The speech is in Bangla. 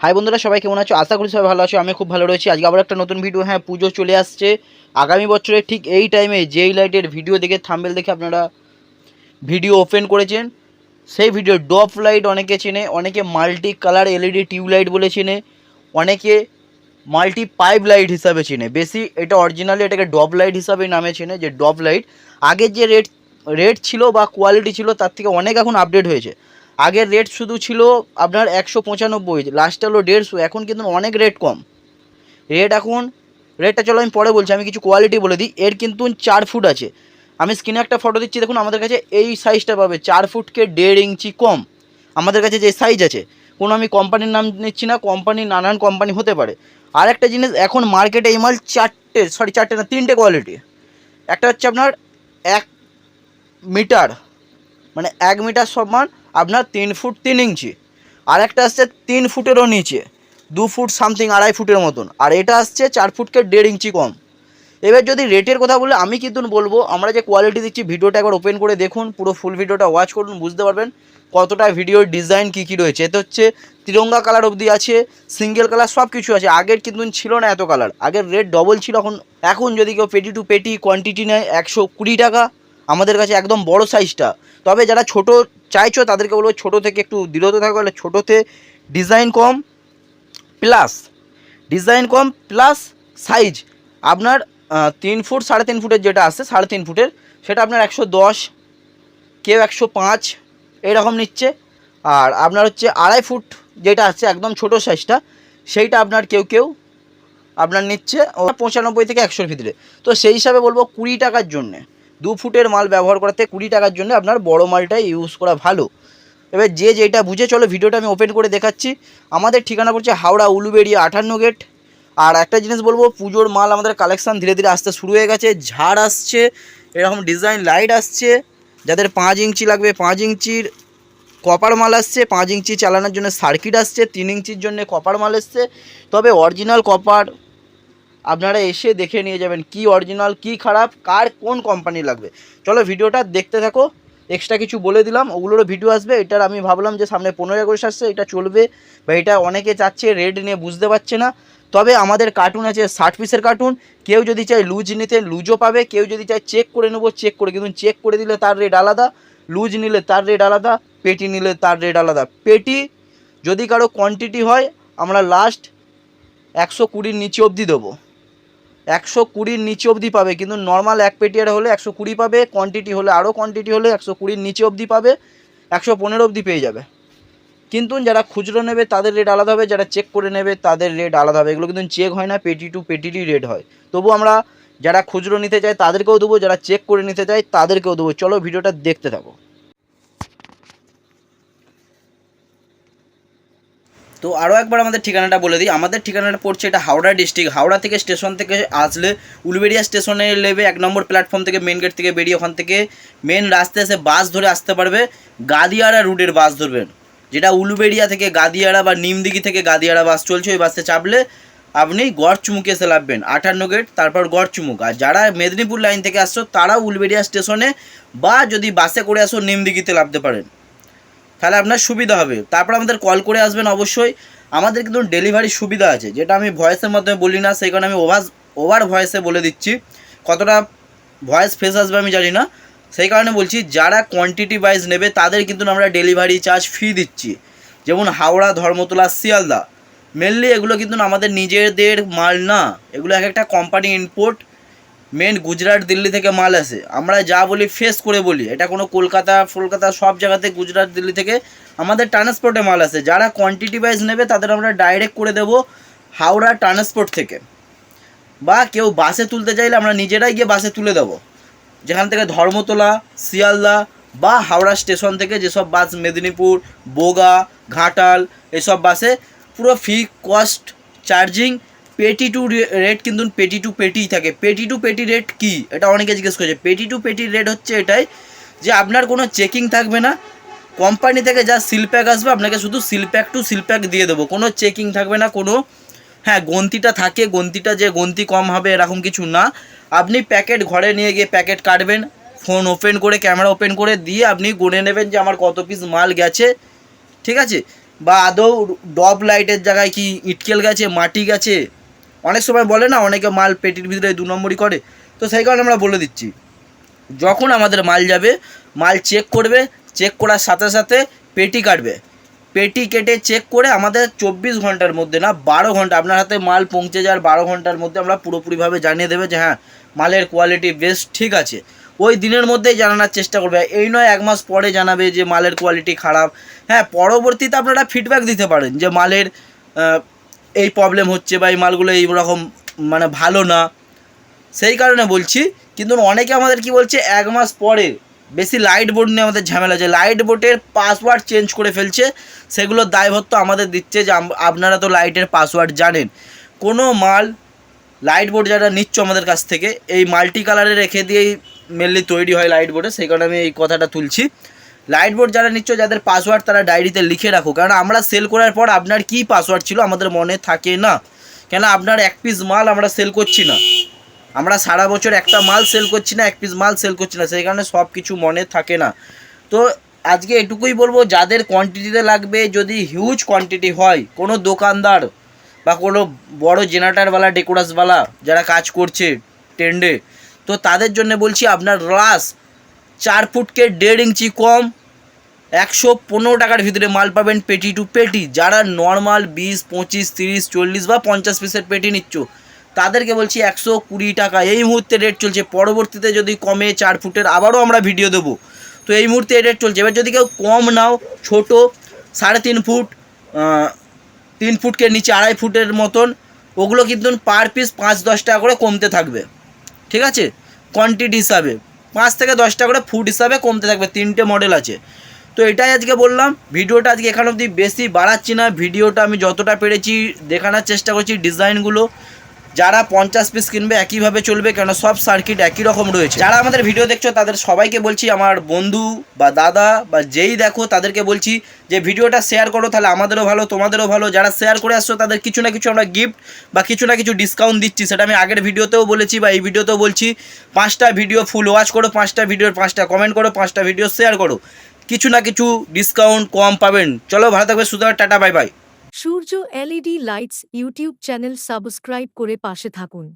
হাই বন্ধুরা, সবাই কেমন আছো? আশা করি সবাই ভালো আছো আমি খুব ভালো রয়েছি। আজকে আবার একটা নতুন ভিডিও হ্যাঁ পুজো চলে আসছে। আগামী বছরে ঠিক এই টাইমে যেই লাইটের ভিডিও দেখে থাম্বেল দেখে আপনারা ভিডিও ওপেন করেছেন, সেই ভিডিও ডপ লাইট অনেকে চেনে, অনেকে multi colour LED tube light বলে চেনে, অনেকে মাল্টি পাইপ লাইট হিসাবে চেনে। বেশি এটা অরিজিনালি এটাকে ডপ লাইট হিসাবে নামে চেনে, যে ডপ লাইট আগের যে রেট রেট ছিল বা কোয়ালিটি ছিল, তার থেকে অনেক এখন আপডেট হয়েছে। আগের রেট শুধু ছিল আপনার একশো পঁচানব্বই লাস্ট হলো দেড়শো, এখন কিন্তু অনেক রেট কম। রেট এখন রেটটা চলো আমি পরে বলছি, আমি কিছু কোয়ালিটি বলে দিই, এর কিন্তু চার ফুট আছে। আমি স্ক্রিনে একটা ফটো দিচ্ছি, দেখুন আমাদের কাছে এই সাইজটা পাবে, চার ফুটকে দেড় ইঞ্চি কম। আমাদের কাছে যে সাইজ আছে, কোনো আমি কোম্পানির নাম নিচ্ছি না কোম্পানি নানান কোম্পানি হতে পারে। আর একটা জিনিস, এখন মার্কেটে এই মাল চারটে সরি চারটে না, তিনটে কোয়ালিটি একটা হচ্ছে আপনার এক মিটার মানে এক মিটার সমান আপনার তিন ফুট তিন ইঞ্চি। আর একটা আসছে তিন ফুটেরও নিচে, দু ফুট সামথিং আড়াই ফুটের মতন। আর এটা আসছে চার ফুটকে দেড় ইঞ্চি কম। এবার যদি রেটের কথা বলে, আমি কিন্তু বলব, আমরা যে কোয়ালিটি দিচ্ছি, ভিডিওটা একবার ওপেন করে দেখুন, পুরো ফুল ভিডিওটা ওয়াচ করুন, বুঝতে পারবেন কতটা ভিডিওর ডিজাইন কী কী রয়েছে। এতে হচ্ছে তিরঙ্গা কালার অবধি আছে সিঙ্গেল কালার সব কিছু আছে। আগের কিন্তু ছিল না এত কালার আগের রেট ডবল ছিল, এখন এখন যদি কেউ পেটি টু পেটি কোয়ান্টিটি নেয়, একশো কুড়ি টাকা। আমাদের কাছে একদম বড় সাইজটা তবে যারা ছোট চাইছো, তাদেরকে বলব ছোটো থেকে একটু দৃঢ়ত থাকবে বলে ছোটোতে ডিজাইন কম প্লাস ডিজাইন কম প্লাস সাইজ আপনার তিন ফুট, সাড়ে তিন ফুটের যেটা আছে, সাড়ে তিন ফুটের, সেটা আপনার একশো দশ, কেউ একশো পাঁচ, এরকম নিচ্ছে। আর আপনার হচ্ছে আড়াই ফুট যেটা আছে, একদম ছোট সাইজটা সেইটা আপনার কেউ কেউ আপনার নিচ্ছে পঁচানব্বই থেকে একশোর ভিতরে। তো সেই হিসাবে বলব কুড়ি টাকার জন্যে। দু ফুটের মাল ব্যবহার করাতে কুড়ি টাকার জন্য আপনার বড় মালটাই ইউজ করা ভালো। এবার যে যেটা বুঝে চলো, ভিডিওটা আমি ওপেন করে দেখাচ্ছি। আমাদের ঠিকানা পড়ছে হাওড়া উলুবেড়িয়া আটান্ন গেট আর একটা জিনিস বলব, পুজোর মাল আমাদের কালেকশান ধীরে ধীরে আসতে শুরু হয়ে গেছে। ঝাড় আসছে, এরকম ডিজাইন লাইট আসছে। যাদের পাঁচ ইঞ্চি লাগবে, পাঁচ ইঞ্চির কপার মাল আসছে, পাঁচ ইঞ্চি চালানোর জন্য সার্কিট আসছে, তিন ইঞ্চির জন্য কপার মাল এসছে। তবে অরিজিনাল কপার আপনারা এসে দেখে নিয়ে যাবেন কি অরিজিনাল কি খারাপ, কার কোন কোম্পানি লাগবে। চলো ভিডিওটা দেখতে থাকো। এক্সট্রা কিছু বলে দিলাম, ওগুলোরও ভিডিও আসবে। এটার আমি ভাবলাম যে সামনে পনেরো আগস্ট আসছে, এটা চলবে। বা এটা অনেকে চাচ্ছে রেড নিয়ে বুঝতে পারছে না। তবে আমাদের কার্টুন আছে, ষাট পিসের কার্টুন কেউ যদি চায় লুজ নিতে, লুজও পাবে। কেউ যদি চায় চেক করে নেব চেক করে। কিন্তু চেক করে দিলে তার রেট আলাদা। লুজ নিলে তার রেট আলাদা। পেটি নিলে তার রেট আলাদা। পেটি যদি কারও কোয়ান্টিটি হয়, আমরা লাস্ট একশো কুড়ির নিচে অবধি দেবো। একশো কুড়ির নিচে অবধি পাবে, কিন্তু নর্মাল এক পেটিয়ার হলে একশো কুড়ি পাবে কোয়ান্টিটি হলে আরও কোয়ান্টিটি হলে একশো কুড়ির নিচে অবধি পাবে, একশো পনেরো অবধি পেয়ে যাবে। কিন্তু যারা খুচরো নেবে, তাদের রেট আলাদা হবে, যারা চেক করে নেবে, তাদের রেট আলাদা হবে। এগুলো কিন্তু চেক হয় না পেটি টু পেটিরই রেট হয়। তবু আমরা যারা খুচরো নিতে চায় তাদেরকেও দেবো, যারা চেক করে নিতে চায়, তাদেরকেও দেবো। চলো ভিডিওটা দেখতে থাকো। তো আরও একবার আমাদের ঠিকানাটা বলে দিই। আমাদের ঠিকানাটা পড়ছে এটা হাওড়া ডিস্ট্রিক্ট। হাওড়া থেকে স্টেশন থেকে আসলে উলবেড়িয়া স্টেশনে নেবে এক নম্বর প্ল্যাটফর্ম থেকে মেন গেট থেকে বেরিয়ে ওখান থেকে মেন রাস্তায় এসে বাস ধরে আসতে পারবে। গাদিয়াড়া রুটের বাস ধরবেন। যেটা উলুবেড়িয়া থেকে গাদিয়াড়া বা নিমদিঘি থেকে গাদিয়াড়া বাস চলছে, ওই বাসে চাপলে আপনি গড়চুমুকে এসে লাভবেন আটান্ন গেট তারপর গড়চুমুক। আর যারা মেদিনীপুর লাইন থেকে আসছো তারা উলবেড়িয়া স্টেশনে বা যদি বাসে করে আসো, নিমদিঘিতে লাভতে পারেন। তাহলে আপনার সুবিধা হবে। তারপর আমাদের কল করে আসবেন অবশ্যই। আমাদের কিন্তু ডেলিভারি সুবিধা আছে। যেটা আমি ভয়েসের মাধ্যমে বলি না, সেই কারণে আমি ওভার ওভার ভয়েসে বলে দিচ্ছি। কতটা ভয়েস ফেস আসবে আমি জানি না। সেই কারণে বলছি, যারা কোয়ান্টিটি ওয়াইজ নেবে, তাদের কিন্তু আমরা ডেলিভারি চার্জ ফি দিচ্ছি। যেমন হাওড়া, ধর্মতলা, শিয়ালদা। মেনলি এগুলো কিন্তু আমাদের নিজেদের মাল না। এগুলো এক একটা company import main Gujarat, Delhi থেকে মাল আসে। আমরা যা বলি ফেস করে বলি। এটা কোনো কলকাতা, ফলকাতা সব জায়গাতে গুজরাট, দিল্লি থেকে আমাদের ট্রান্সপোর্টে মাল আসে। যারা কোয়ান্টিটি ওয়াইজ নেবে, তাদের আমরা ডাইরেক্ট করে দেবো হাওড়া ট্রান্সপোর্ট থেকে। বা কেউ বাসে তুলতে চাইলে আমরা নিজেরাই গিয়ে বাসে তুলে দেবো। যেখান থেকে ধর্মতলা, শিয়ালদা বা হাওড়া স্টেশন থেকে যেসব বাস মেদিনীপুর, বোগা, ঘাটাল, এসব বাসে পুরো ফি কস্ট চার্জিং পেটি টু রেট কিন্তু পেটি টু পেটিই থাকে। পেটি টু পেটি রেট কি? এটা অনেকে জিজ্ঞেস করেছে। পেটি টু পেটি রেট হচ্ছে এটাই যে আপনার কোনো চেকিং থাকবে না। কোম্পানি থেকে যা সিল প্যাক আসবে, আপনাকে শুধু seal pack to seal pack দিয়ে দেবো। কোনো চেকিং থাকবে না, কোনো হ্যাঁ গন্তিটা থাকে, গন্তিটা যে গন্তি কম হবে, এরকম কিছু না। আপনি প্যাকেট ঘরে নিয়ে গিয়ে প্যাকেট কাটবেন ফোন ওপেন করে ক্যামেরা ওপেন করে দিয়ে আপনি গুনে নেবেন যে আমার কত পিস মাল গেছে। ঠিক আছে? বা আদৌ ডব লাইটের জায়গায় কি ইটকেল গেছে, মাটি গেছে? অনেক সময় বলে না, অনেকে মাল পেটির ভিতরে দু নম্বরই করে। তো সেই কারণে আমরা বলে দিচ্ছি, যখন আমাদের মাল যাবে, মাল চেক করবে চেক করার সাথে সাথে পেটি কাটবে। পেটি কেটে চেক করে আমাদের চব্বিশ ঘণ্টার মধ্যে না, বারো ঘণ্টা, আপনার হাতে মাল পৌঁছে যাওয়ার বারো ঘণ্টার মধ্যে আমরা পুরোপুরিভাবে জানিয়ে দেবে যে হ্যাঁ মালের কোয়ালিটি বেশ ঠিক আছে। ওই দিনের মধ্যেই জানানোর চেষ্টা করবে। এই নয়, এক মাস পরে জানাবে যে, মালের কোয়ালিটি খারাপ। হ্যাঁ পরবর্তীতে আপনারা ফিডব্যাক দিতে পারেন যে, মালের এই প্রবলেম হচ্ছে বা এই মালগুলো এই রকম মানে ভালো না। সেই কারণে বলছি, কিন্তু অনেকে আমাদের কি বলছে, এক মাস পরে বেশি লাইট বোর্ড নিয়ে আমাদের ঝামেলা আছে। লাইট বোর্ডের পাসওয়ার্ড চেঞ্জ করে ফেলছে। সেগুলোর দায়ভার তো আমাদের দিচ্ছে যে আপনারা তো লাইটের পাসওয়ার্ড জানেন। কোনো মাল লাইট বোর্ড যারা নিচ্ছ আমাদের কাছ থেকে, এই মাল্টি কালারে রেখে দিয়েই মেনলি তৈরি হয় লাইট বোর্ডে সেই কারণে আমি এই কথাটা তুলছি। লাইট বোর্ড যারা নিচ্ছ, যাদের পাসওয়ার্ড তারা ডায়েরিতে লিখে রাখো। কারণ আমরা সেল করার পর আপনার কী পাসওয়ার্ড ছিল আমাদের মনে থাকে না। কেন আপনার এক পিস মাল আমরা সেল করছি না। আমরা সারা বছর একটা মাল সেল করছি না, এক পিস মাল সেল করছি না। সেই কারণে সব কিছু মনে থাকে না। তো আজকে এটুকুই বলব, যাদের কোয়ান্টিটিতে লাগবে, যদি হিউজ কোয়ান্টিটি হয়, কোনো দোকানদার বা কোনো বড় জেনারেটারওয়ালা ডেকোরাসওয়ালা যারা কাজ করছে টেন্ডে তো তাদের জন্য বলছি আপনার রাস চার ফুটকে দেড় ইঞ্চি কম একশো পনেরো টাকার ভিতরে মাল পাবেন পেটি টু পেটি। যারা নর্মাল বিশ, পঁচিশ, তিরিশ, চল্লিশ বা পঞ্চাশ পিসের পেটি নিচ্ছ, তাদেরকে বলছি একশো কুড়ি টাকা। এই মুহূর্তে রেট চলছে। পরবর্তীতে যদি কমে চার ফুটের, আবারও আমরা ভিডিও দেবো। তো এই মুহূর্তে রেট চলছে। এবার যদি কেউ কম নাও, ছোট, সাড়ে তিন ফুট তিন ফুটকে নিচে আড়াই ফুটের মতন, ওগুলো কিন্তু পার পিস পাঁচ, দশ টাকা করে কমতে থাকবে। ঠিক আছে? কোয়ান্টিটি হিসাবে। পাঁচ থেকে দশ টাকা করে ফুট হিসাবে কমতে থাকবে। তিনটে মডেল আছে। তো এটাই আজকে বললাম, ভিডিওটা আজকে এখান অবধি বেশি বাড়াচ্ছি না, ভিডিওটা আমি যতটা পেরেছি দেখানোর চেষ্টা করছি ডিজাইনগুলো। যারা পঞ্চাশ পিস কিনবে একইভাবে চলবে কেন সব সার্কিট একই রকম রয়েছে। যারা আমাদের ভিডিও দেখছ, তাদের সবাইকে বলছি, আমার বন্ধু বা দাদা বা যেই দেখো, তাদেরকে বলছি যে ভিডিওটা শেয়ার করো, তাহলে আমাদেরও ভালো, তোমাদেরও ভালো। যারা শেয়ার করে আসছো, তাদের কিছু না কিছু আমরা গিফট বা কিছু না কিছু ডিসকাউন্ট দিচ্ছি। সেটা আমি আগের ভিডিওতেও বলেছি বা এই ভিডিওতেও বলছি। পাঁচটা ভিডিও ফুল ওয়াচ করো, পাঁচটা ভিডিওর পাঁচটা কমেন্ট করো, পাঁচটা ভিডিও শেয়ার করো। কিছু না কিছু ডিসকাউন্ট কম পাবেন। চলো, ভালো থাকবে সুতরাং tata bye bye Surya LED lights YouTube channel subscribe করে পাশে থাকুন।